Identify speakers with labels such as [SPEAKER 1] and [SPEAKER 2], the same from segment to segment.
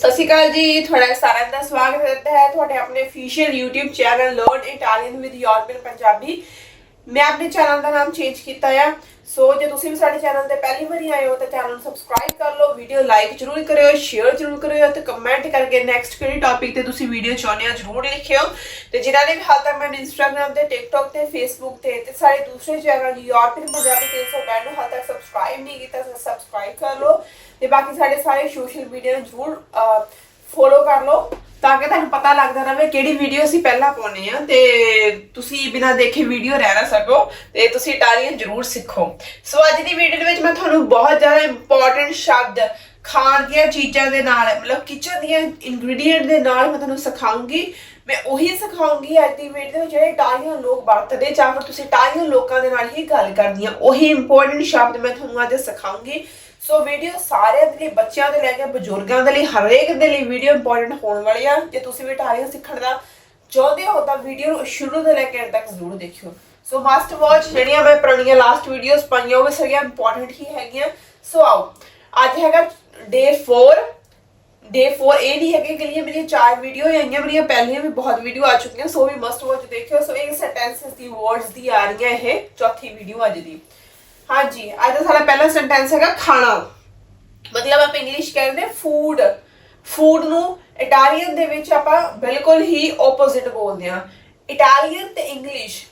[SPEAKER 1] ਸਤਿ ਸ਼੍ਰੀ ਅਕਾਲ ਜੀ, ਤੁਹਾਡਾ ਸਾਰਿਆਂ ਦਾ ਸਵਾਗਤ ਹੈ। ਤੁਹਾਡੇ ਆਪਣੇ official YouTube channel learn Italian with European Punjabi ਮੈਂ ਆਪਣੇ ਚੈਨਲ ਦਾ ਨਾਮ ਚੇਂਜ ਕੀਤਾ ਆ। ਸੋ ਜੇ ਤੁਸੀਂ ਵੀ ਸਾਡੇ ਚੈਨਲ ਤੇ ਪਹਿਲੀ ਵਾਰੀ ਆਏ ਹੋ, ਤਾਂ ਚੈਨਲ ਨੂੰ ਸਬਸਕ੍ਰਾਈਬ ਕਰ ਲਓ ਵੀਡੀਓ ਲਾਈਕ ਜ਼ਰੂਰ ਕਰਿਓ ਸ਼ੇਅਰ ਜ਼ਰੂਰ ਕਰਿਓ ਤੇ ਕਮੈਂਟ ਕਰਕੇ ਨੈਕਸਟ ਕਿਹੜੀ ਟੌਪਿਕ ਤੇ ਤੁਸੀਂ ਵੀਡੀਓ ਚਾਹੁੰਦੇ ਹੋ ਜ਼ਰੂਰ ਲਿਖਿਓ। ਤੇ ਜਿਨ੍ਹਾਂ ਨੇ ਵੀ ਹਾਲ ਤੱਕ ਮੈਨੂੰ ਇੰਸਟਾਗ੍ਰam ਤੇ ਟਿਕਟੌਕ ਤੇ ਫੇਸਬੁੱਕ ਤੇ ਤੇ ਸਾਰੇ ਦੂਸਰੇ ਚੈਨਲ ਯੂਰਪੀਅਨ ਪੰਜਾਬੀ 365 ਨੂੰ ਹਾਲ ਤੱਕ ਸਬਸਕ੍ਰਾਈਬ ਨਹੀਂ ਕੀਤਾ, ਤਾਂ ਸਬਸਕ੍ਰਾਈਬ ਕਰ ਲਓ। ਤੇ ਬਾਕੀ ਸਾਡੇ ਸਾਰੇ ਸੋਸ਼ਲ ਮੀਡੀਆ ਨੂੰ ਜ਼ਰੂਰ ਫੋਲੋ ਕਰ ਲਓ। ਤਾਂ ਕਿ ਤੁਹਾਨੂੰ ਪਤਾ ਲੱਗਦਾ ਰਹੇ ਕਿਹੜੀ ਵੀਡੀਓ ਅਸੀਂ ਪਹਿਲਾਂ ਪਾਉਨੇ ਆ ਤੇ ਤੁਸੀਂ ਬਿਨਾਂ ਦੇਖੇ ਵੀਡੀਓ ਰਹਿ ਨਾ ਸਕੋ ਤੇ ਤੁਸੀਂ ਇਟਾਲੀਅਨ ਜ਼ਰੂਰ ਸਿੱਖੋ। ਸੋ ਅੱਜ ਦੀ ਵੀਡੀਓ ਦੇ ਵਿੱਚ ਮੈਂ ਤੁਹਾਨੂੰ ਬਹੁਤ ਜ਼ਿਆਦਾ ਇੰਪੋਰਟੈਂਟ ਸ਼ਬਦ ਖਾਣ ਦੀਆਂ ਚੀਜ਼ਾਂ ਦੇ ਨਾਲ, ਮਤਲਬ ਕਿਚਨ ਦੀਆਂ ਇੰਗਰੀਡੀਐਂਟ ਦੇ ਨਾਲ ਮੈਂ ਤੁਹਾਨੂੰ ਸਿਖਾਉਂਗੀ। ਮੈਂ ਉਹੀ ਸਿਖਾਉਂਗੀ ਅੱਜ ਦੀ ਵੀਡੀਓ ਦੇ ਵਿੱਚ ਜਿਹੜੇ ਇਟਾਲੀਅਨ ਲੋਕ ਵਰਤਦੇ, ਜਾਂ ਫਿਰ ਤੁਸੀਂ ਇਟਾਲੀਅਨ ਲੋਕਾਂ ਦੇ ਨਾਲ ਹੀ ਗੱਲ ਕਰਦੀ ਆ, ਉਹੀ ਇੰਪੋਰਟੈਂਟ ਸ਼ਬਦ ਮੈਂ ਤੁਹਾਨੂੰ ਅੱਜ ਸਿਖਾਉਂਗੀ। ਸੋ ਵੀਡੀਓ ਸਾਰਿਆਂ ਦੇ ਲਈ, ਬੱਚਿਆਂ ਦੇ ਲੈ ਕੇ, ਬਜ਼ੁਰਗਾਂ ਦੇ ਲਈ, ਹਰੇਕ ਦੇ ਲਈ ਵੀਡੀਓ ਇੰਪੋਰਟੈਂਟ ਹੋਣ ਵਾਲੀ ਆ ਜੇ ਤੁਸੀਂ ਵੀ ਇਟਾਲੀਅਨ ਸਿੱਖਣ ਦਾ ਚਾਹੁੰਦੇ ਹੋ, ਤਾਂ ਵੀਡੀਓ ਨੂੰ ਸ਼ੁਰੂ ਤੋਂ ਲੈ ਕੇ ਅੰਤ ਤੱਕ ਜ਼ਰੂਰ ਦੇਖਿਓ। ਸੋ ਮਸਟ ਵਾਚ ਜਿਹੜੀਆਂ ਮੈਂ ਪੁਰਾਣੀਆਂ ਲਾਸਟ ਵੀਡੀਓਜ਼ ਪਾਈਆਂ, ਉਹ ਵੀ ਸਾਰੀਆਂ ਇੰਪੋਰਟੈਂਟ ਹੀ ਹੈਗੀਆਂ। ਸੋ ਆਓ। ਅੱਜ ਹੈਗਾ ਡੇ 4 ਡੇ 4 ਇਹ ਨਹੀਂ ਹੈਗੇ ਕਿ ਲਈ ਮੇਰੀਆਂ ਚਾਰ ਵੀਡੀਓ ਆਈਆਂ ਮੇਰੀਆਂ ਪਹਿਲੀਆਂ ਵੀ ਬਹੁਤ ਵੀਡੀਓ ਆ ਚੁੱਕੀਆਂ ਸੋ ਵੀ ਮਸਟ ਵਾਚ ਦੇਖਿਓ। ਸੋ ਇਹ ਸੈਂਟੈਂਸਸ ਦੀ ਵਰਡਸ ਦੀ ਆ ਰਹੀਆਂ ਇਹ, ਚੌਥੀ ਵੀਡੀਓ ਅੱਜ ਦੀ। ਹਾਂਜੀ ਅੱਜ ਦਾ ਸਾਡਾ ਪਹਿਲਾ ਸੈਂਟੈਂਸ ਹੈਗਾ ਖਾਣਾ। ਮਤਲਬ ਆਪਾਂ ਇੰਗਲਿਸ਼ ਕਹਿੰਦੇ ਫੂਡ ਫੂਡ ਨੂੰ ਇਟਾਲੀਅਨ ਦੇ ਵਿੱਚ ਆਪਾਂ ਬਿਲਕੁਲ ਹੀ ਆਪੋਜ਼ਿਟ ਬੋਲਦੇ ਆ ਇਟਾਲੀਅਨ ਤੇ ਇੰਗਲਿਸ਼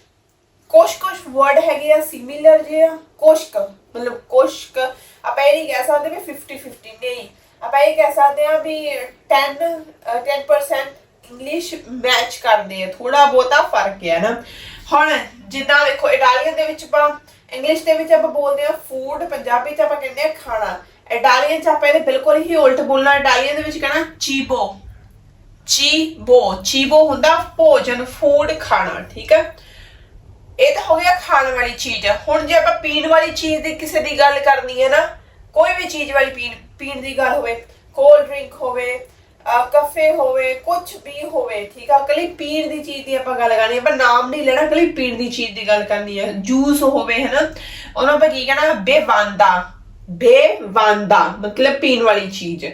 [SPEAKER 1] ਕੁਛ ਕੁਛ ਵਰਡ ਹੈਗੇ ਆ ਸਿਮਿਲਰ ਜੇ ਆ ਕੁਛ ਮਤਲਬ ਕੁਛ ਆਪਾਂ ਇਹ ਨਹੀਂ ਕਹਿ ਸਕਦੇ ਵੀ 50 50 ਨਹੀਂ। ਆਪਾਂ ਇਹ ਕਹਿ ਸਕਦੇ ਆ ਵੀ 10 ਅ, 10% ਇੰਗਲਿਸ਼ ਮੈਚ ਕਰਦੇ ਆ। ਥੋੜਾ ਬਹੁਤਾ ਫ਼ਰਕ ਹੈ ਨਾ। ਹੁਣ ਜਿੱਦਾਂ ਦੇਖੋ ਇਟਾਲੀਅਨ ਦੇ ਵਿੱਚ ਆਪਾਂ ਇੰਗਲਿਸ਼ ਦੇ ਵਿੱਚ ਆਪਾਂ ਬੋਲਦੇ ਆ ਫੂਡ ਪੰਜਾਬੀ ਚ ਆਪਾਂ ਕਹਿੰਦੇ ਆ ਖਾਣਾ। ਇਟਾਲੀਅਨ ਚ ਆਪਾਂ ਇਹਦੇ ਬਿਲਕੁਲ ਹੀ ਉਲਟ ਬੋਲਣਾ। ਇਟਾਲੀਅਨ ਦੇ ਵਿੱਚ ਕਹਿਣਾ ਚੀਬੋ। ਚੀਬੋ। ਚੀਬੋ ਹੁੰਦਾ ਭੋਜਨ ਫੂਡ ਖਾਣਾ, ਠੀਕ ਹੈ? ਇਹ ਤਾਂ ਹੋ ਗਿਆ ਖਾਣ ਵਾਲੀ ਚੀਜ਼। ਹੁਣ ਜੇ ਆਪਾਂ ਪੀਣ ਵਾਲੀ ਚੀਜ਼ ਦੀ ਕਿਸੇ ਦੀ ਗੱਲ ਕਰਨੀ ਹੈ ਨਾ, ਕੋਈ ਵੀ ਚੀਜ਼ ਵਾਲੀ ਪੀਣ ਪੀਣ ਦੀ ਗੱਲ ਹੋਵੇ ਕੋਲਡ ਡਰਿੰਕ ਹੋਵੇ ਕਫੇ ਹੋਵੇ ਕੁਝ ਵੀ ਹੋਵੇ, ਠੀਕ ਆ? ਕਲੀ ਪੀਣ ਦੀ ਚੀਜ਼ ਦੀ ਆਪਾਂ ਗੱਲ ਕਰਨੀ ਹੈ ਨਾਮ ਨਹੀਂ ਲੈਣਾ, ਕਲੀ ਪੀਣ ਦੀ ਚੀਜ਼ ਦੀ ਗੱਲ ਕਰਨੀ ਹੈ ਜੂਸ ਹੋਵੇ ਹੈ ਨਾ ਉਹਨਾਂ ਆਪਾਂ ਕੀ ਕਹਿਣਾ? ਬੇਵਾਂਦਾ। ਬੇਵਾਂਦਾ, ਮਤਲਬ ਪੀਣ ਵਾਲੀ ਚੀਜ਼।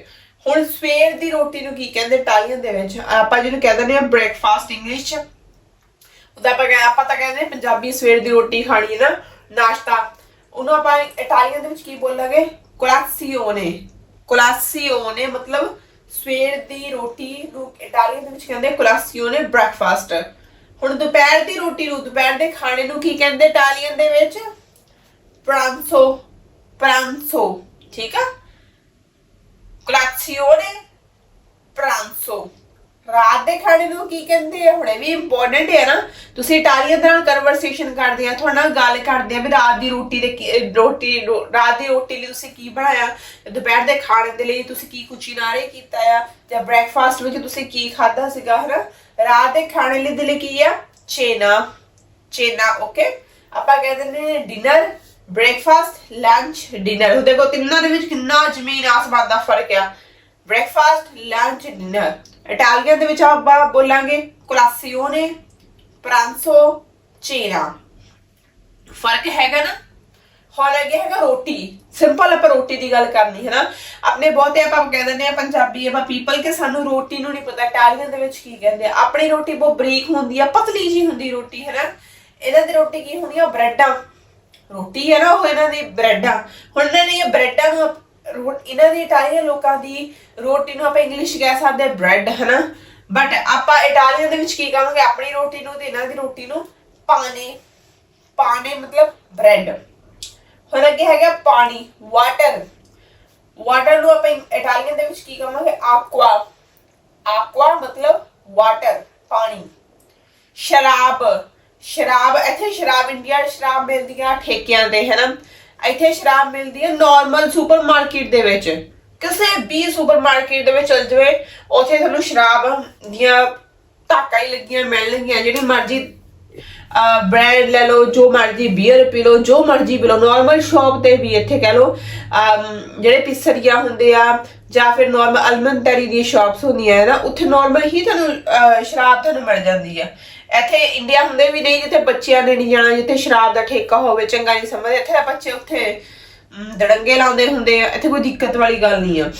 [SPEAKER 1] ਹੁਣ ਸਵੇਰ ਦੀ ਰੋਟੀ ਨੂੰ ਕੀ ਕਹਿੰਦੇ ਇਟਾਲੀਅਨ ਦੇ ਵਿੱਚ? ਆਪਾਂ ਜਿਹਨੂੰ ਕਹਿ ਦਿੰਦੇ ਆ ਬ੍ਰੇਕਫਾਸਟ ਇੰਗਲਿਸ਼ ਚ। ਉਹਦਾ ਆਪਾਂ ਕਹਿ- ਆਪਾਂ ਤਾਂ ਕਹਿੰਦੇ ਪੰਜਾਬੀ ਸਵੇਰ ਦੀ ਰੋਟੀ ਖਾਣੀ ਹੈ ਨਾ, ਨਾਸ਼ਤਾ। ਉਹਨੂੰ ਆਪਾਂ ਇਟਾਲੀਅਨ ਦੇ ਵਿੱਚ ਕੀ ਬੋਲਾਂਗੇ? ਕੋਲਾਸੀਓਨੇ। ਕੋਲਾਸੀਓਨੇ ਮਤਲਬ ਸਵੇਰ ਦੀ ਰੋਟੀ ਨੂੰ ਇਟਾਲੀਅਨ ਦੇ ਵਿੱਚ ਕਹਿੰਦੇ ਕੋਲਾਸੀਓਨੇ ਬ੍ਰੈਕਫਾਸਟ ਹੁਣ ਦੁਪਹਿਰ ਦੀ ਰੋਟੀ ਨੂੰ, ਦੁਪਹਿਰ ਦੇ ਖਾਣੇ ਨੂੰ ਕੀ ਕਹਿੰਦੇ ਇਟਾਲੀਅਨ ਦੇ ਵਿੱਚ? ਪ੍ਰਾਂਸੋ ਪ੍ਰਾਂਸੋ ਠੀਕ ਆ? ਕੋਲਾਸੀਓਨੇ ਪ੍ਰਾਂਸੋ ਰਾਤ ਦੇ ਖਾਣੇ ਨੂੰ ਕੀ ਕਹਿੰਦੇ ਆ? ਹੁਣੇ ਵੀ ਇੰਪੋਰਟੈਂਟ ਹੈ ਨਾ। ਤੁਸੀਂ ਇਟਾਲੀਅਨ ਦੇ ਨਾਲ ਕਨਵਰਸੇਸ਼ਨ ਕਰਦੇ ਆ, ਤੁਹਾਡੇ ਨਾਲ ਗੱਲ ਕਰਦੇ ਆ ਵੀ ਰਾਤ ਦੀ ਰੋਟੀ ਦੇ ਕੀ- ਰੋਟੀ, ਰੋ- ਰਾਤ ਦੀ ਰੋਟੀ ਲਈ ਤੁਸੀਂ ਕੀ ਬਣਾਇਆ? ਦੁਪਹਿਰ ਦੇ ਖਾਣੇ ਦੇ ਲਈ ਤੁਸੀਂ ਕੀ ਕੁਚੀਨਾਰੇ ਕੀਤਾ ਆ? ਜਾਂ ਬ੍ਰੈਕਫਾਸਟ ਵਿੱਚ ਤੁਸੀਂ ਕੀ ਖਾਧਾ ਸੀਗਾ, ਹਨਾ? ਰਾਤ ਦੇ ਖਾਣੇ ਲਈ ਦੇ ਲਈ ਕੀ ਆ? ਚੇਨਾ। ਚੇਨਾ ਓਕੇ ਆਪਾਂ ਕਹਿ ਦਿੰਦੇ ਨੇ ਡਿਨਰ ਬ੍ਰੇਕਫਾਸਟ ਲੰਚ ਡਿਨਰ ਦੇਖੋ ਤਿੰਨਾਂ ਦੇ ਵਿੱਚ ਕਿੰਨਾ ਜ਼ਮੀਨ ਆਸਮਾਨ ਦਾ ਫ਼ਰਕ ਆ। ਬ੍ਰੇਕਫਾਸਟ ਲੰਚ ਡਿਨਰ ਇਟਾਲੀਅਨ ਦੇ ਵਿੱਚ ਆਪਾਂ ਬੋਲਾਂਗੇ ਕੋਲਾਸੀਓਨੇ, ਪ੍ਰਾਂਸੋ, ਚੇਨਾ। ਫ਼ਰਕ ਹੈਗਾ ਨਾ? ਹੁਣ ਅੱਗੇ ਹੈਗਾ ਰੋਟੀ। ਸਿੰਪਲ ਆਪਾਂ ਰੋਟੀ ਦੀ ਗੱਲ ਕਰਨੀ ਹੈ ਨਾ। ਆਪਣੇ ਬਹੁਤੇ ਆਪਾਂ ਕਹਿ ਦਿੰਦੇ ਆ, ਪੰਜਾਬੀ ਆਪਾਂ ਪੀਪਲ ਕਿ ਸਾਨੂੰ ਰੋਟੀ ਨੂੰ ਨਹੀਂ ਪਤਾ। ਇਟਾਲੀਅਨ ਦੇ ਵਿੱਚ ਕੀ ਕਹਿੰਦੇ ਆ? ਆਪਣੀ ਰੋਟੀ ਬਹੁਤ ਬਰੀਕ ਹੁੰਦੀ ਆ, ਪਤਲੀ ਜੀ ਹੁੰਦੀ ਰੋਟੀ, ਹੈ ਨਾ? ਇਹਨਾਂ ਦੀ ਰੋਟੀ ਕੀ ਹੁੰਦੀ ਆ? ਬ੍ਰੈਡਾਂ। ਰੋਟੀ ਹੈ ਨਾ, ਉਹ ਇਹਨਾਂ ਦੀ ਬ੍ਰੈਡਾਂ। ਹੁਣ ਇਹਨਾਂ ਦੀ ਬ੍ਰੈਡਾਂ ਨੂੰ ਆਪ- ਇਹਨਾਂ ਦੀ ਇਟਾਲੀਅਨ ਲੋਕਾਂ ਦੀ ਰੋਟੀ ਨੂੰ ਆਪਾਂ ਇੰਗਲਿਸ਼ ਕਹਿ ਸਕਦੇ ਬ੍ਰੈਡ ਹੈ ਨਾ ਬਟ ਆਪਾਂ ਇਟਾਲੀਅਨ ਦੇ ਵਿੱਚ ਕੀ ਕਹਾਂਗੇ ਆਪਣੀ ਰੋਟੀ ਨੂੰ ਤੇ ਇਹਨਾਂ ਦੀ ਰੋਟੀ ਨੂੰ ਪਾਣੇ ਪਾਣੇ ਮਤਲਬ ਬ੍ਰੈਡ। ਹੁਣ ਅੱਗੇ ਹੈਗਾ ਪਾਣੀ, ਵਾਟਰ। ਵਾਟਰ ਨੂੰ ਆਪਾਂ ਇਟਾਲੀਅਨ ਦੇ ਵਿੱਚ ਕੀ ਕਹਾਂਗੇ ਆਕਵਾ। ਆਕਵਾ ਮਤਲਬ ਵਾਟਰ, ਪਾਣੀ। ਸ਼ਰਾਬ। ਸ਼ਰਾਬ, ਇੱਥੇ ਸ਼ਰਾਬ ਇੰਡੀਆ, ਸ਼ਰਾਬ ਮਿਲਦੀਆਂ ਠੇਕਿਆਂ ਤੇ, ਹਨਾ? ਇੱਥੇ ਸ਼ਰਾਬ ਮਿਲਦੀ ਹੈ ਨਾਰਮਲ ਸੁਪਰਮਾਰਕਟ ਦੇ ਵਿੱਚ। ਕਿਸੇ ਵੀ ਸੁਪਰਮਾਰਕਟ ਦੇ ਵਿੱਚ ਚਲ ਜਾਵੇ, ਉੱਥੇ ਤੁਹਾਨੂੰ ਸ਼ਰਾਬ ਦੀਆਂ ਧਾਕਾਂ ਹੀ ਲੱਗੀਆਂ, ਮਿਲਣਗੀਆਂ, ਜਿਹੜੀ ਮਰਜ਼ੀ ਬ੍ਰਾਂਡ ਲੈ ਲਓ, ਜੋ ਮਰਜ਼ੀ ਬੀਅਰ ਪੀ ਲਓ, ਜੋ ਮਰਜ਼ੀ ਪੀ ਲਓ ਨਾਰਮਲ ਸ਼ਾਪ ਤੇ ਵੀ ਇੱਥੇ ਕਹਿ ਲਓ ਜਿਹੜੇ ਪਿਸਰੀਆਂ ਹੁੰਦੇ ਆ, ਜਾਂ ਫਿਰ ਨਾਰਮਲ ਅਲਮੰਟਰੀ ਦੀ ਸ਼ਾਪਸ ਹੁੰਦੀਆਂ, ਹੈ ਨਾ, ਉੱਥੇ ਨਾਰਮਲ ਹੀ ਤੁਹਾਨੂੰ ਸ਼ਰਾਬ ਤੁਹਾਨੂੰ ਮਿਲ ਜਾਂਦੀ ਆ। ਇੱਥੇ ਇੰਡੀਆ ਹੁੰਦੇ ਵੀ ਨਹੀਂ ਜਿੱਥੇ ਬੱਚਿਆਂ ਨੇ ਨਹੀਂ ਜਾਣਾ, ਜਿੱਥੇ ਸ਼ਰਾਬ ਦਾ ਠੇਕਾ ਹੋਵੇ, ਚੰਗਾ ਨਹੀਂ ਸਮਝਦੇ। ਇੱਥੇ ਤਾਂ ਬੱਚੇ ਉੱਥੇ ਦੜੰਗੇ ਲਾਉਂਦੇ ਹੁੰਦੇ ਆ। ਇੱਥੇ ਕੋਈ ਦਿੱਕਤ ਵਾਲੀ ਗੱਲ ਨਹੀਂ ਆ।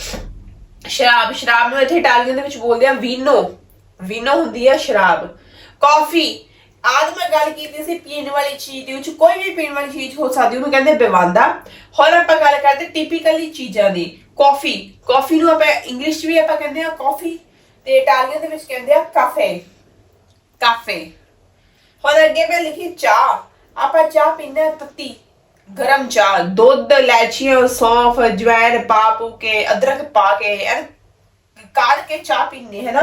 [SPEAKER 1] ਸ਼ਰਾਬ ਸ਼ਰਾਬ ਨੂੰ ਇੱਥੇ ਇਟਾਲੀਅਨ ਦੇ ਵਿੱਚ ਬੋਲਦੇ ਆ ਵੀਨੋ ਵੀਨੋ ਹੁੰਦੀ ਆ ਸ਼ਰਾਬ। ਕਾਫੀ ਆਦ ਮੈਂ ਗੱਲ ਕੀਤੀ ਸੀ ਪੀਣ ਵਾਲੀ ਚੀਜ਼ ਦੀ ਵਿੱਚ ਕੋਈ ਵੀ ਪੀਣ ਵਾਲੀ ਚੀਜ਼ ਹੋ ਸਕਦੀ, ਉਹਨੂੰ ਕਹਿੰਦੇ ਬੇਵਾਂਦਾ। ਹੁਣ ਆਪਾਂ ਗੱਲ ਕਰਦੇ ਟਿਪੀਕਲੀ ਚੀਜ਼ਾਂ ਦੀ। ਕਾਫੀ ਕਾਫੀ ਨੂੰ ਆਪਾਂ ਇੰਗਲਿਸ਼ 'ਚ ਵੀ ਆਪਾਂ ਕਹਿੰਦੇ ਆ ਕਾਫੀ ਤੇ ਇਟਾਲੀਅਨ ਦੇ ਵਿੱਚ ਕਹਿੰਦੇ ਆ ਕਾਫੇ ਕਾਫੇ ਹੁਣ ਅੱਗੇ ਮੈਂ ਲਿਖੀ ਚਾਹ ਆਪਾਂ ਚਾਹ ਪੀਂਦੇ ਆ ਤੱਤੀ ਗਰਮ ਚਾਹ ਦੁੱਧ ਇਲਾਇਚੀਆਂ ਸੌਂਫ ਜਵੈਣ ਪਾ ਪੂ ਕੇ ਅਦਰਕ ਪਾ ਕੇ ਐਨ ਕਾੜ ਕੇ ਚਾਹ ਪੀਂਦੇ ਹੈ ਨਾ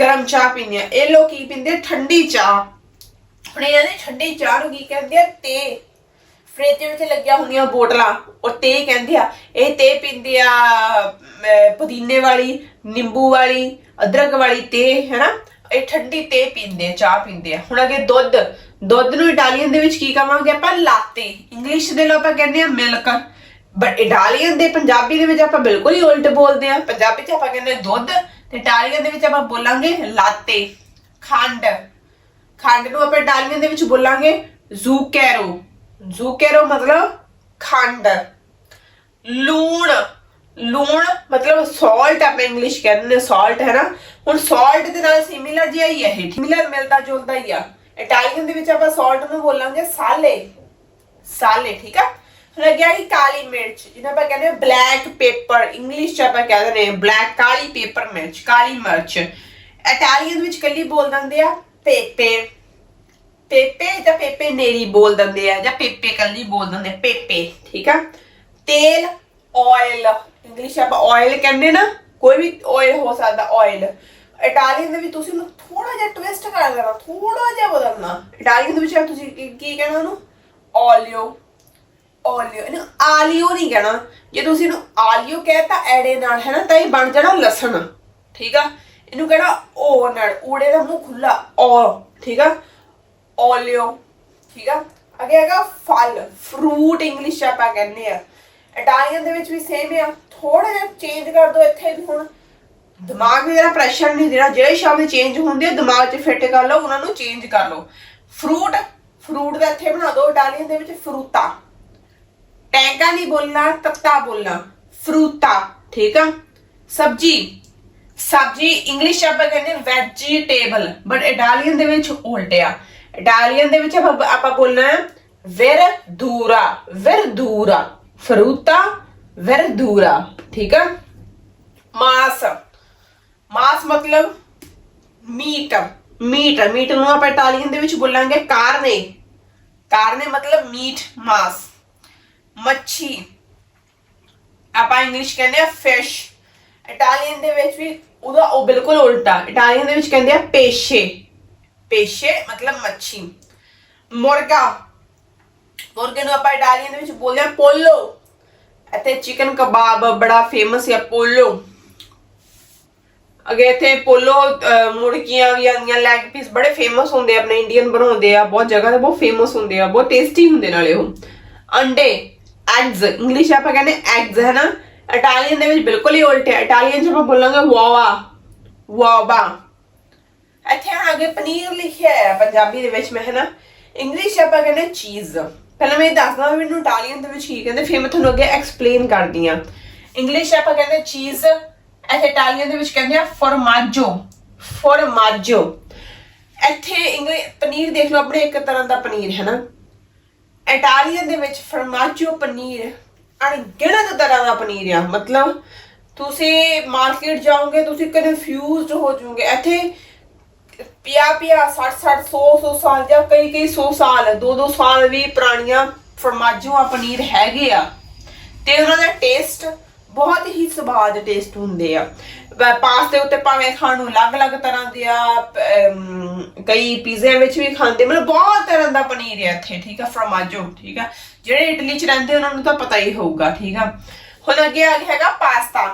[SPEAKER 1] ਗਰਮ ਚਾਹ ਪੀਂਦੇ ਆ ਇਹ ਲੋਕ ਕੀ ਪੀਂਦੇ ਆ? ਠੰਡੀ ਚਾਹ ਹੁਣ ਇਹਨਾਂ ਨੇ ਠੰਡੀ ਚਾਹ ਨੂੰ ਕੀ ਕਹਿੰਦੇ ਆ ਤੇ ਫ੍ਰਿਜ ਦੇ ਵਿੱਚ ਲੱਗੀਆਂ ਹੁੰਦੀਆਂ ਬੋਤਲਾਂ ਉਹ ਤੇ ਕਹਿੰਦੇ ਆ ਇਹ ਤੇ ਪੀਂਦੇ ਆ ਅਮ, ਪੁਦੀਨੇ ਵਾਲੀ ਨਿੰਬੂ ਵਾਲੀ ਅਦਰਕ ਵਾਲੀ ਤੇ ਹੈਨਾ ਇਹ ਠੰਡੀ ਤੇ ਪੀਂਦੇ ਆ, ਚਾਹ ਪੀਂਦੇ ਆ। ਹੁਣ ਅਗੇ ਦੁੱਧ। ਦੁੱਧ ਨੂੰ ਇਟਾਲੀਅਨ ਦੇ ਵਿੱਚ ਕੀ ਕਵਾਂਗੇ ਆਪਾਂ? ਲਾਤੇ। ਇੰਗਲਿਸ਼ ਦੇ ਲੋ ਆਪਾਂ ਕਹਿੰਦੇ ਆ ਮਿਲਕ। ਬਟ ਇਟਾਲੀਅਨ ਦੇ, ਪੰਜਾਬੀ ਦੇ ਵਿੱਚ ਆਪਾਂ ਬਿਲਕੁਲ ਹੀ ਉਲਟ ਬੋਲਦੇ ਆ। ਪੰਜਾਬੀ 'ਚ ਆਪਾਂ ਕਹਿੰਦੇ ਦੁੱਧ, ਤੇ ਇਟਾਲੀਅਨ ਦੇ ਵਿੱਚ ਆਪਾਂ ਬੋਲਾਂਗੇ ਲਾਤੇ। ਖੰਡ। ਖੰਡ ਨੂੰ ਆਪਾਂ ਇਟਾਲੀਅਨ ਦੇ ਵਿੱਚ ਬੋਲਾਂਗੇ ਜ਼ੂਕੈਰੋ। ਜ਼ੂਕੈਰੋ ਮਤਲਬ ਖੰਡ। ਲੂਣ। ਲੂਣ ਮਤਲਬ ਸਾਲਟ ਆਪਾਂ ਇੰਗਲਿਸ਼ ਕਹਿੰਦੇ ਨੇ ਸਾਲਟ ਹੈ ਨਾ? ਹੁਣ ਸਾਲਟ ਦੇ ਨਾਲ ਸਿਮਿਲਰ ਜਿਹਾ ਹੀ ਹੈ ਇਹ ਸਿਮਿਲਰ ਮਿਲਦਾ ਜੁਲਦਾ ਹੀ ਆ। ਇਟਾਲੀਅਨ ਦੇ ਵਿੱਚ ਆਪਾਂ ਸਾਲਟ ਨੂੰ ਬੋਲਾਂਗੇ ਸਾਲੇ ਸਾਲੇ ਠੀਕ ਆ? ਹੁਣ ਅੱਗੇ ਕਾਲੀ ਮਿਰਚ, ਜਿਹਨੂੰ ਆਪਾਂ ਕਹਿੰਦੇ ਬਲੈਕ ਪੇਪਰ ਇੰਗਲਿਸ਼ ਚ ਆਪਾਂ ਕਹਿੰਦੇ ਨੇ ਬਲੈਕ ਕਾਲੀ ਪੇਪਰ ਮਿਰਚ, ਕਾਲੀ ਮਿਰਚ। ਇਟਾਲੀਅਨ ਵਿੱਚ ਕੱਲੀ ਬੋਲ ਦਿੰਦੇ ਆ ਪੇਪੇ। ਪੇਪੇ ਜਾਂ ਪੇਪੇ ਨੇਰੀ ਬੋਲ ਦਿੰਦੇ ਆ, ਜਾਂ ਪੇਪੇ ਕੱਲੀ ਬੋਲ ਦਿੰਦੇ ਪੇਪੇ, ਠੀਕ ਆ? ਤੇਲ ਆਇਲ ਇੰਗਲਿਸ਼ ਆਪਾਂ ਆਇਲ ਕਹਿੰਦੇ ਨਾ ਕੋਈ ਵੀ ਆਇਲ ਹੋ ਸਕਦਾ ਆਇਲ ਇਟਾਲੀਅਨ ਦੇ ਵਿੱਚ ਤੁਸੀਂ ਉਹਨੂੰ ਥੋੜਾ ਜਿਹਾ ਟਵਿਸਟ ਕਰ ਦੇਣਾ ਥੋੜਾ ਜਿਹਾ ਬਦਲਣਾ। ਇਟਾਲੀਅਨ ਦੇ ਵਿੱਚ ਤੁਸੀਂ ਕੀ ਕਹਿਣਾ ਉਹਨੂੰ? ਓਲੀਓ ਓਲੀਓ ਇਹਨੂੰ ਆਲੀਓ ਨਹੀਂ ਕਹਿਣਾ। ਜੇ ਤੁਸੀਂ ਇਹਨੂੰ ਆਲੀਓ ਕਹਿਤਾ, ਐੜੇ ਨਾਲ, ਹੈ ਨਾ, ਤਾਂ ਇਹ ਬਣ ਜਾਣਾ ਲਸਣ। ਠੀਕ ਆ? ਇਹਨੂੰ ਕਹਿਣਾ ਓ ਨਾਲ, ਊੜੇ ਦਾ ਮੂੰਹ ਖੁੱਲਾ ਓ, ਠੀਕ ਆ? ਓਲੀਓ ਠੀਕ ਆ? ਅੱਗੇ ਹੈਗਾ ਫਲ। ਫਰੂਟ ਇੰਗਲਿਸ਼ ਚ ਆਪਾਂ ਕਹਿੰਦੇ ਆ। ਇਟਾਲੀਅਨ ਦੇ ਵਿੱਚ ਵੀ ਸੇਮ ਆ। ਥੋੜਾ ਜਿਹਾ ਚੇਂਜ ਕਰ ਦਿਓ ਇੱਥੇ ਵੀ ਹੁਣ। ਦਿਮਾਗ ਵੀ ਜਿਹੜਾ ਪ੍ਰੈਸ਼ਰ ਨਹੀਂ ਦੇਣਾ, ਜਿਹੜੇ ਸ਼ਬਦ ਚੇਂਜ ਹੁੰਦੇ ਆ, ਦਿਮਾਗ 'ਚ ਫਿੱਟ ਕਰ ਲਓ, ਉਹਨਾਂ ਨੂੰ ਚੇਂਜ ਕਰ ਲਓ। ਫਰੂਟ ਫਰੂਟ ਦਾ ਇੱਥੇ ਬਣਾ ਦਿਓ ਇਟਾਲੀਅਨ ਦੇ ਵਿੱਚ ਫਰੂਤਾ ਟੈਂਕਾ ਨਹੀਂ ਬੋਲਣਾ, ਤੱਤਾ ਬੋਲਣਾ। ਫਰੂਤਾ ਠੀਕ ਆ? ਸਬਜੀ। ਸਬਜੀ ਇੰਗਲਿਸ਼ ਆਪਾਂ ਕਹਿੰਦੇ ਵੈਜੀਟੇਬਲ ਬਟ ਇਟਾਲੀਅਨ ਦੇ ਵਿੱਚ ਉਲਟਿਆ ਇਟਾਲੀਅਨ ਦੇ ਵਿੱਚ ਆਪਾਂ ਆਪਾਂ ਬੋਲਣਾ ਹੈ verdura verdura ਫਰੂਤਾ verdura ਠੀਕ ਆ ਮਾਸ ਮਾਸ ਮਤਲਬ ਮੀਟ ਮੀਟ ਮੀਟ ਨੂੰ ਆਪਾਂ ਇਟਾਲੀਅਨ ਦੇ ਵਿੱਚ ਬੋਲਾਂਗੇ ਕਾਰਨੇ ਕਾਰਨੇ ਮਤਲਬ ਮੀਟ ਮਾਸ ਮੱਛੀ ਆਪਾਂ ਇੰਗਲਿਸ਼ ਕਹਿੰਦੇ ਆ ਫਿਸ਼ ਇਟਾਲੀਅਨ ਦੇ ਵਿੱਚ ਵੀ ਉਹਦਾ ਉਹ ਬਿਲਕੁਲ ਉਲਟਾ ਇਟਾਲੀਅਨ ਦੇ ਵਿੱਚ ਕਹਿੰਦੇ ਆ ਪੇਸ਼ੇ ਪੇਸ਼ੇ ਮਤਲਬ ਮੱਛੀ ਮੁਰਗਾ ਮੁਰਗੇ ਨੂੰ ਆਪਾਂ ਇਟਾਲੀਅਨ ਦੇ ਵਿੱਚ ਬੋਲਦੇ ਆ ਪੋਲੋ ਇੱਥੇ ਚਿਕਨ ਕਬਾਬ ਬੜਾ ਫੇਮਸ ਹੈ ਪੋਲੋ। ਅਗੇ ਇੱਥੇ ਪੋਲੋ ਅਹ, ਮੁਰਗੀਆਂ ਵੀ ਆਉਂਦੀਆਂ ਲੈਗ ਪੀਸ ਬੜੇ ਫੇਮਸ ਹੁੰਦੇ ਆਪਣੇ ਇੰਡੀਅਨ ਬਣਾਉਂਦੇ ਆ ਬਹੁਤ ਜਗ੍ਹਾ ਤੇ ਬਹੁਤ ਫੇਮਸ ਹੁੰਦੇ ਆ ਬਹੁਤ ਟੇਸਟੀ ਹੁੰਦੇ ਨਾਲੇ ਉਹ ਅੰਡੇ ਐਗਸ ਇੰਗਲਿਸ਼ ਆਪਾਂ ਕਹਿੰਦੇ ਐਗਸ ਹੈ ਨਾ ਇਟਾਲੀਅਨ ਦੇ ਵਿੱਚ ਬਿਲਕੁਲ ਹੀ ਉਲਟ ਹੈ। ਇਟਾਲੀਅਨ ਚ ਆਪਾਂ ਬੋਲਾਂਗੇ ਵਾਵਾ ਵਾਵਾ। ਇੱਥੇ ਹੁਣ ਅੱਗੇ ਪਨੀਰ ਲਿਖਿਆ ਹੈ ਪੰਜਾਬੀ ਦੇ ਵਿੱਚ ਮੈਂ ਹੈ ਨਾ ਇੰਗਲਿਸ਼ ਆਪਾਂ ਕਹਿੰਦੇ ਚੀਜ਼ ਪਹਿਲਾਂ ਮੈਂ ਇਹ ਦੱਸਦਾ ਮੈਨੂੰ ਇਟਾਲੀਅਨ ਦੇ ਵਿੱਚ ਕੀ ਕਹਿੰਦੇ, ਫਿਰ ਮੈਂ ਤੁਹਾਨੂੰ ਅੱਗੇ ਐਕਸਪਲੇਨ ਕਰਦੀ ਆ ਇੰਗਲਿਸ਼ ਆਪਾਂ ਕਹਿੰਦੇ ਚੀਜ਼ ਇੱਥੇ ਇਟਾਲੀਅਨ ਦੇ ਵਿੱਚ ਕਹਿੰਦੇ ਆ ਫੋਰਮਾਜੋ ਫੋਰਮਾਜੋ ਇੱਥੇ ਇੰਗਲਿਸ਼ ਪਨੀਰ ਦੇਖ ਲਓ, ਆਪਣੇ ਇੱਕ ਤਰ੍ਹਾਂ ਦਾ ਪਨੀਰ ਹੈ ਨਾ ਇਟਾਲੀਅਨ ਦੇ ਵਿੱਚ ਫਰਮਾਜੋ ਪਨੀਰ ਅਣਗਿਣਤ ਤਰ੍ਹਾਂ ਦਾ ਪਨੀਰ ਆ, ਮਤਲਬ ਤੁਸੀਂ ਮਾਰਕੀਟ ਜਾਓਗੇ, ਤੁਸੀਂ ਕਨਫਿਊਜ਼ਡ ਹੋ ਜਾਓਗੇ। ਇੱਥੇ ਪਿਆ ਪਿਆ 60 60 100 100 ਸਾਲ ਜਾਂ ਕਈ ਕਈ 100 ਸਾਲ 2 2 ਸਾਲ ਵੀ ਪੁਰਾਣੀਆਂ ਫਰਮਾਜੋ ਪਨੀਰ ਹੈਗੇ ਆ। ਤੇ ਉਹਨਾਂ ਦਾ ਟੇਸਟ ਬਹੁਤ ਹੀ ਸਵਾਦ ਟੇਸਟ ਹੁੰਦੇ ਆ। ਪਾਸਤੇ ਉੱਤੇ ਭਾਵੇਂ ਖਾਣ ਨੂੰ ਅਲੱਗ-ਅਲੱਗ ਤਰ੍ਹਾਂ ਦੇ ਆ ਕਈ ਪੀਜ਼ੇ ਵਿੱਚ ਵੀ ਖਾਂਦੇ, ਮਤਲਬ ਬਹੁਤ ਤਰ੍ਹਾਂ ਦਾ ਪਨੀਰ ਹੈ ਇੱਥੇ, ਠੀਕ ਆ, ਫਰਮਾਜੋ, ਠੀਕ ਆ। ਜਿਹੜੇ ਇਟਲੀ ਚ ਰਹਿੰਦੇ, ਉਹਨਾਂ ਨੂੰ ਤਾਂ ਪਤਾ ਹੀ ਹੋਊਗਾ, ਠੀਕ ਆ। ਹੁਣ ਅੱਗੇ ਆ ਗਿਆ ਹੈਗਾ ਪਾਸਤਾ।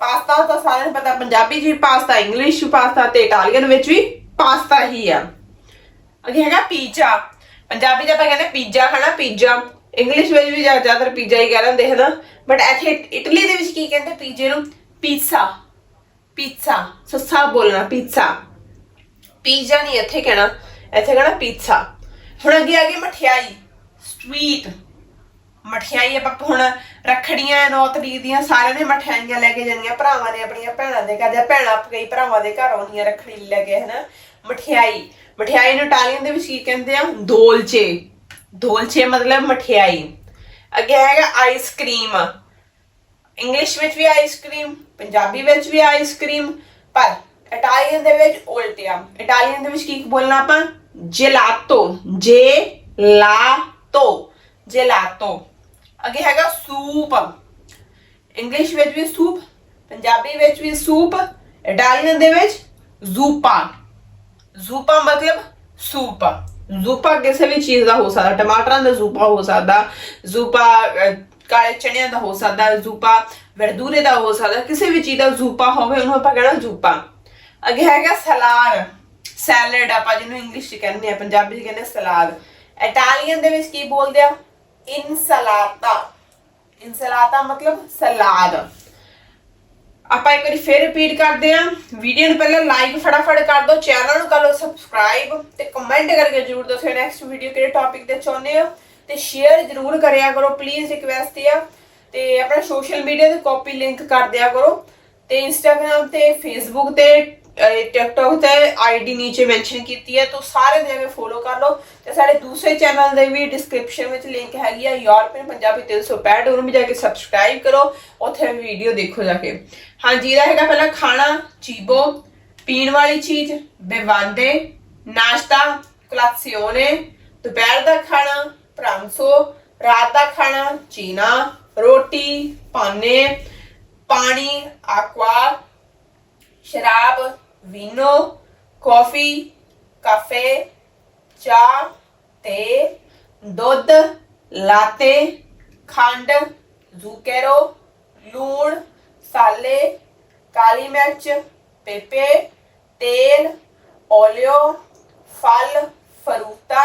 [SPEAKER 1] ਪਾਸਤਾ ਤਾਂ ਸਾਰਿਆਂ ਨੂੰ ਪਤਾ, ਪੰਜਾਬੀ 'ਚ ਵੀ ਪਾਸਤਾ, ਇੰਗਲਿਸ਼ ਪਾਸਤਾ ਤੇ ਇਟਾਲੀਅਨ ਵਿੱਚ ਵੀ ਪਾਸਤਾ ਹੀ ਆ। ਅੱਗੇ ਹੈਗਾ ਪੀਜ਼ਾ। ਪੰਜਾਬੀ 'ਚ ਆਪਾਂ ਕਹਿੰਦੇ ਪੀਜ਼ਾ ਖਾਣਾ ਪੀਜ਼ਾ। ਇੰਗਲਿਸ਼ ਵਿੱਚ ਵੀ ਜ਼ਿਆਦਾਤਰ ਪੀਜ਼ਾ ਹੀ ਕਹਿ ਲੈਂਦੇ, ਹਨਾ? ਬਟ ਇੱਥੇ ਇਟਲੀ ਦੇ ਵਿੱਚ ਕੀ ਕਹਿੰਦੇ ਪੀਜ਼ੇ ਨੂੰ? ਪੀਜ਼ਾ। ਪੀਜ਼ਾ। ਸੱਸਾ ਬੋਲਣਾ, ਪੀਜ਼ਾ। ਪੀਜ਼ਾ ਨਹੀਂ ਇੱਥੇ ਕਹਿਣਾ। ਇੱਥੇ ਕਹਿਣਾ ਪੀਜ਼ਾ। ਹੁਣ ਅੱਗੇ ਆ ਗਈ ਮਠਿਆਈ। ਸਵੀਟ ਮਠਿਆਈ ਆਪਾਂ ਹੁਣ ਰੱਖੜੀਆਂ ਨੌ ਤਰੀਕ ਦੀਆਂ ਸਾਰਿਆਂ ਨੇ ਮਠਿਆਈਆਂ ਲੈ ਕੇ ਜਾਂਦੀਆਂ ਭਰਾਵਾਂ ਨੇ ਆਪਣੀਆਂ ਭੈਣਾਂ ਦੇ ਘਰ ਜਾਂ ਭੈਣਾਂ ਕਈ ਭਰਾਵਾਂ ਦੇ ਘਰ ਆਉਂਦੀਆਂ ਰੱਖੜੀ ਲੈ ਕੇ, ਹਨਾ? ਮਠਿਆਈ। ਮਠਿਆਈ ਨੂੰ ਇਟਾਲੀਅਨ ਦੇ ਵਿੱਚ ਕੀ ਕਹਿੰਦੇ ਆ? ਦੋਲਚੇ। ਦੋਲਚੇ ਮਤਲਬ ਮਠਿਆਈ। ਅੱਗੇ ਹੈਗਾ ਆਈਸਕ੍ਰੀਮ ਇੰਗਲਿਸ਼ ਵਿੱਚ ਵੀ ਆਈਸਕ੍ਰੀਮ ਪੰਜਾਬੀ ਵਿੱਚ ਵੀ ਆਈਸਕ੍ਰੀਮ ਪਰ ਇਟਾਲੀਅਨ ਦੇ ਵਿੱਚ ਉਲਟਿਆ। ਇਟਾਲੀਅਨ ਦੇ ਵਿੱਚ ਕੀ ਬੋਲਣਾ ਆਪਾਂ? ਜੇਲਾਟੋ ਜੇ ਲਾਟੋ ਜੇਲਾਟੋ ਅੱਗੇ ਹੈਗਾ ਸੂਪ। ਇੰਗਲਿਸ਼ ਵਿੱਚ ਵੀ ਸੂਪ, ਪੰਜਾਬੀ ਵਿੱਚ ਵੀ ਸੂਪ ਇਟਾਲੀਅਨ ਦੇ ਵਿੱਚ ਜ਼ੂਪਾ ਜ਼ੂਪਾ ਮਤਲਬ ਸੂਪ। ਜ਼ੂਪਾ ਕਿਸੇ ਵੀ ਚੀਜ਼ ਦਾ ਹੋ ਸਕਦਾ, ਟਮਾਟਰਾਂ ਦਾ ਜ਼ੂਪਾ ਹੋ ਸਕਦਾ ਜ਼ੂਪਾ ਕਾਲੇ ਚਣਿਆਂ ਦਾ ਹੋ ਸਕਦਾ ਜ਼ੂਪਾ ਵਰਦੂਰੇ ਦਾ ਹੋ ਸਕਦਾ, ਕਿਸੇ ਵੀ ਚੀਜ਼ ਦਾ ਜ਼ੂਪਾ ਹੋਵੇ, ਉਹਨੂੰ ਆਪਾਂ ਕਹਿਣਾ ਜ਼ੂਪਾ। ਅੱਗੇ ਹੈਗਾ ਸਲਾਦ। ਸੈਲਡ ਆਪਾਂ ਜਿਹਨੂੰ ਇੰਗਲਿਸ਼ ਚ ਕਹਿੰਦੇ ਆ ਪੰਜਾਬੀ ਚ ਕਹਿੰਦੇ ਸਲਾਦ। ਇਟਾਲੀਅਨ ਦੇ ਵਿੱਚ ਕੀ ਬੋਲਦੇ ਆ? ਇਨਸਲਾਤਾ ਇਨਸਲਾਤਾ ਮਤਲਬ ਸਲਾਦ ਆਪਾਂ ਇੱਕ ਵਾਰੀ ਫੇਰ ਰਿਪੀਟ ਕਰਦੇ ਆਂ ਵੀਡੀਓ ਨੂੰ ਪਹਿਲਾਂ ਲਾਈਕ ਫਟਾਫਟ ਕਰ ਦਿਓ ਚੈਨਲ ਨੂੰ ਕਰ ਲਓ ਸਬਸਕ੍ਰਾਈਬ ਤੇ ਕਮੈਂਟ ਕਰਕੇ ਜਰੂਰ ਦੱਸਿਓ ਨੈਕਸਟ ਵੀਡੀਓ ਕਿਹੜੇ ਟੌਪਿਕ ਤੇ ਚਾਹੁੰਦੇ ਹੋ ਤੇ ਸ਼ੇਅਰ ਜਰੂਰ ਕਰਿਆ ਕਰੋ ਪਲੀਜ਼ ਰਿਕਵੈਸਟ ਹੈ ਤੇ ਆਪਣਾ ਸੋਸ਼ਲ ਮੀਡੀਆ ਤੇ ਕਾਪੀ ਲਿੰਕ ਕਰ ਦਿਆ ਕਰੋ ਤੇ ਇੰਸਟਾਗ੍ਰam ਤੇ ਫੇਸਬੁੱਕ ਤੇ ਟਿਕਟੌਕ ਤੇ ਆਈਡੀ ਨੀਚੇ ਮੈਂਸ਼ਨ ਕੀਤੀ ਹੈ, ਤਾਂ ਸਾਰੇ ਦੇ ਕੇ ਫੋਲੋ ਕਰ ਲਓ ਤੇ ਸਾਡੇ ਦੂਸਰੇ ਚੈਨਲ ਦੇ ਵੀ ਡਿਸਕ੍ਰਿਪਸ਼ਨ ਵਿੱਚ ਲਿੰਕ ਹੈਗੀ ਆ ਯੂਰਪੀਅਨ ਪੰਜਾਬੀ 365 ਉਹਨੂੰ ਵੀ ਜਾ ਕੇ ਸਬਸਕ੍ਰਾਈਬ ਕਰੋ, ਉੱਥੇ ਵੀਡੀਓ ਦੇਖੋ ਜਾ ਕੇ। ਹਾਂਜੀ, ਇਹਦਾ ਹੈਗਾ ਪਹਿਲਾਂ ਖਾਣਾ, ਚੀਬੋ, ਪੀਣ ਵਾਲੀ ਚੀਜ਼, ਬੇਵਾਂਦੇ, ਨਾਸ਼ਤਾ, ਕਲਾਸੀਓਨੇ, ਦੁਪਹਿਰ ਦਾ ਖਾਣਾ, ਪ੍ਰਾਂਸੋ, ਰਾਤ ਦਾ ਖਾਣਾ, ਚੀਨਾ, ਰੋਟੀ, ਪਾਨੇ, ਪਾਣੀ, ਆਕਵਾ, ਸ਼ਰਾਬ ਵੀਨੋ ਕਾਫੀ, ਕਾਫੇ, ਚਾਹ ਤੇ ਦੁੱਧ, ਲਾਤੇ, ਖੰਡ, ਜ਼ੂਕੇਰੋ, ਲੂਣ, ਸਾਲੇ, ਕਾਲੀ ਮਿਰਚ, ਪੇਪੇ, ਤੇਲ, ਓਲਿਓ, ਫਲ, ਫਰੂਟਾ,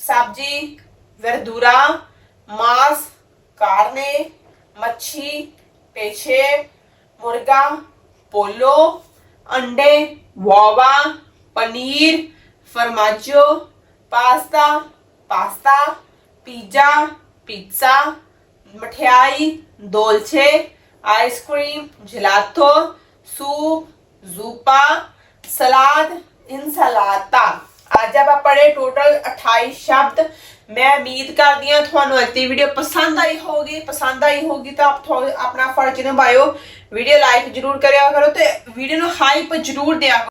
[SPEAKER 1] ਸਬਜੀ verdura ਮਾਸ, ਕਾਰਨੇ, ਮੱਛੀ, ਪੇਸ਼ੇ, ਮੁਰਗਾ, ਪੋਲੋ ਅੰਡੇ, ਵਾਵਾ, ਪਨੀਰ, ਫਰਮਾਜੋ, ਪਾਸਤਾ ਪਾਸਤਾ, ਪੀਜ਼ਾ ਪੀਜ਼ਾ, ਮਠਿਆਈ ਦੋਲਚੇ ਆਈਸਕ੍ਰੀਮ ਜਲਾਟੋ ਸੂਪ, ਜ਼ੂਪਾ, ਸਲਾਦ, ਇਨਸਲਾਤਾ। ਅੱਜ ਆਪਾਂ ਪੜ੍ਹੇ ਟੋਟਲ 28 ਸ਼ਬਦ ਮੈਂ ਉਮੀਦ ਕਰਦੀ ਹਾਂ ਤੁਹਾਨੂੰ ਅੱਜ ਦੀ ਵੀਡੀਓ ਪਸੰਦ ਆਈ ਹੋਗੀ ਪਸੰਦ ਆਈ ਹੋਗੀ ਤਾਂ ਆਪ ਆਪਣਾ ਫਰਜ਼ ਨਿਭਾਇਓ। ਵੀਡੀਓ ਲਾਈਕ ਜਰੂਰ ਕਰਿਆ ਕਰੋ ਤੇ ਵੀਡੀਓ ਨੂੰ ਹਾਈਪ ਜਰੂਰ ਦਿਆ ਕਰੋ